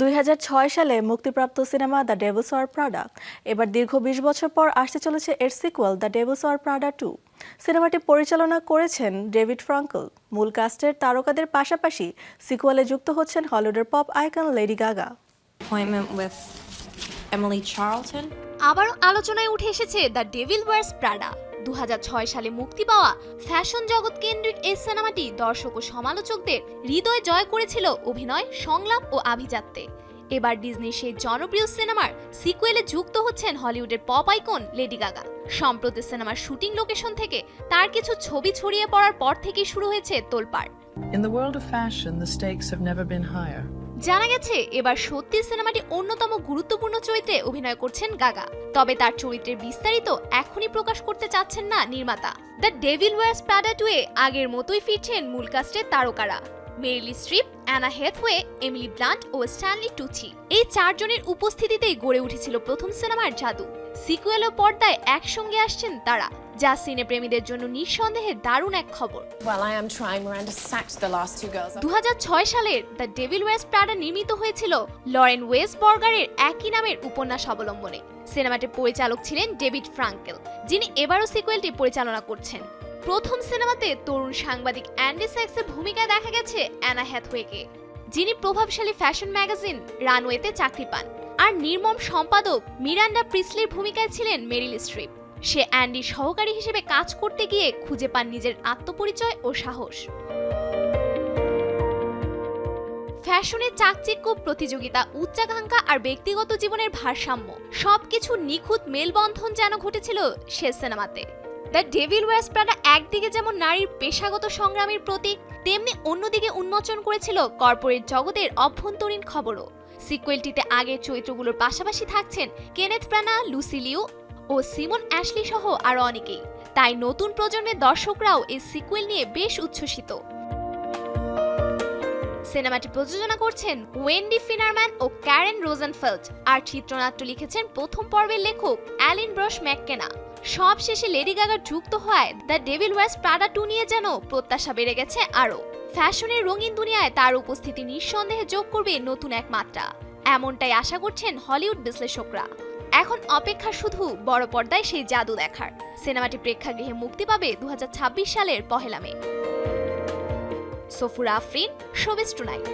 দু হাজার ছয় সালে মুক্তিপ্রাপ্ত cinema the devil's wear Prada. এবার দীর্ঘ বিশ বছর পর আসতে চলেছে এর sequel the devil's wear Prada two. সিনেমাটি পরিচালনা করেছেন ডেভিড ফ্রাঙ্কল। মূল কাস্টের তারকাদের পাশাপাশি সিকুয়ালে যুক্ত হচ্ছেন হলিউডের পপ আইকন লেডি গাগা. আবারও আলোচনায় উঠে এসেছে দ্য ডেভিল ওয়ার্স প্রাডা। দু সালে মুক্তি পাওয়া ফ্যাশন জগৎ কেন্দ্রিক এই সিনেমাটি দর্শক ও সমালোচকদের হৃদয় জয় করেছিল অভিনয় সংলাপ ও আভিজাত্যে। এবার ডিজনির সেই জনপ্রিয় সিনেমার সিকুয়েলে যুক্ত হচ্ছেন হলিউডের পপ আইকন লেডি গাগা। সম্প্রতি সিনেমার শুটিং লোকেশন থেকে তার কিছু ছবি ছড়িয়ে পড়ার পর থেকেই শুরু হয়েছে তোলপাড়। In the world of fashion, the stakes have never been higher. জানা গেছে এবার সত্যি সিনেমাটি অন্যতম গুরুত্বপূর্ণ চরিত্রে অভিনয় করছেন গাগা। তবে তার চরিত্রের বিস্তারিত এখনই প্রকাশ করতে চাচ্ছেন না নির্মাতা। দ্য ডেভিল ওয়ার্স প্রাডা টুয়ে আগের মতোই ফিরছেন মূল কাস্টের তারকারা। Meryl Streep Anne Hathaway Emily Blunt ও স্ট্যানলি টুচি। এই চারজনের উপস্থিতিতেই গড়ে উঠেছিল প্রথম সিনেমার জাদু। সিকুয়েল ও পর্দায় একসঙ্গে আসছেন তারা যা সিনেপ্রেমীদের জন্য নিঃসন্দেহে দারুণ এক খবর. দু সালের দ্য ডেভিল ওয়েস্ট প্রাডা নির্মিত হয়েছিল লরেন ওয়েস্ট বর্গারের একই নামের উপন্যাস অবলম্বনে। সিনেমাটির পরিচালক ছিলেন ডেভিড ফ্রাঙ্কেল যিনি এবারও সিকুয়েলটি পরিচালনা করছেন। প্রথম সিনেমাতে তরুণ সাংবাদিক অ্যান্ডি স্যাক্সের ভূমিকায় দেখা গেছে অ্যানা হ্যাথওয়েকে, যিনি প্রভাবশালী ফ্যাশন ম্যাগাজিন রানওয়েতে চাকরি পান। আর নির্মম সম্পাদক মিরান্ডা প্রিসলির ভূমিকায় ছিলেন মেরিল স্ট্রিপ। সে অ্যান্ডির সহকারী হিসেবে কাজ করতে গিয়ে খুঁজে পান নিজের আত্মপরিচয় ও সাহস। ফ্যাশনের চাকচিক্য, প্রতিযোগিতা, উচ্চাকাঙ্ক্ষা আর ব্যক্তিগত জীবনের ভারসাম্য সবকিছু নিখুঁত মেলবন্ধন যেন ঘটেছিল সে সিনেমাতে। দ্য ডেভিল ওয়ার্স প্রাডা একদিকে যেমন নারীর পেশাগত সংগ্রামের প্রতীক, তেমনি অন্যদিকে উন্মোচন করেছিল কর্পোরেট জগতের অভ্যন্তরীণ খবরও। সিকুয়েলটিতে আগের চরিত্রগুলোর পাশাপাশি থাকছেন কেনেথ প্রানা লুসিলিউ ও সিমন অ্যাশলি সহ আরও অনেকেই। তাই নতুন প্রজন্মের দর্শকরাও এই সিকুয়েল নিয়ে বেশ উচ্ছ্বসিত। সিনেমাটি প্রযোজনা করছেন ওয়েন্ডি ফিনারম্যান ও ক্যারেন রোজেনফেল্ড আর চিত্রনাট্য লিখেছেন প্রথম পর্বের লেখক অ্যালিন ব্রশ ম্যাককেনা সব শেষে লেডি গাগার যুক্ত হয় দ্য ডেভিল ওয়েস্ট প্রাডা টু নিয়ে যেন প্রত্যাশা বেড়ে গেছে আরও। ফ্যাশনের রঙিন দুনিয়ায় তার উপস্থিতি নিঃসন্দেহে যোগ করবে নতুন এক মাত্রা এমনটাই আশা করছেন হলিউড বিশ্লেষকরা। এখন অপেক্ষা শুধু বড় পর্দায় সেই জাদু দেখার। সিনেমাটি প্রেক্ষাগৃহে মুক্তি পাবে দু হাজার ছাব্বিশ সালের পহেলা মে। Safura Afrin showbiz tonight.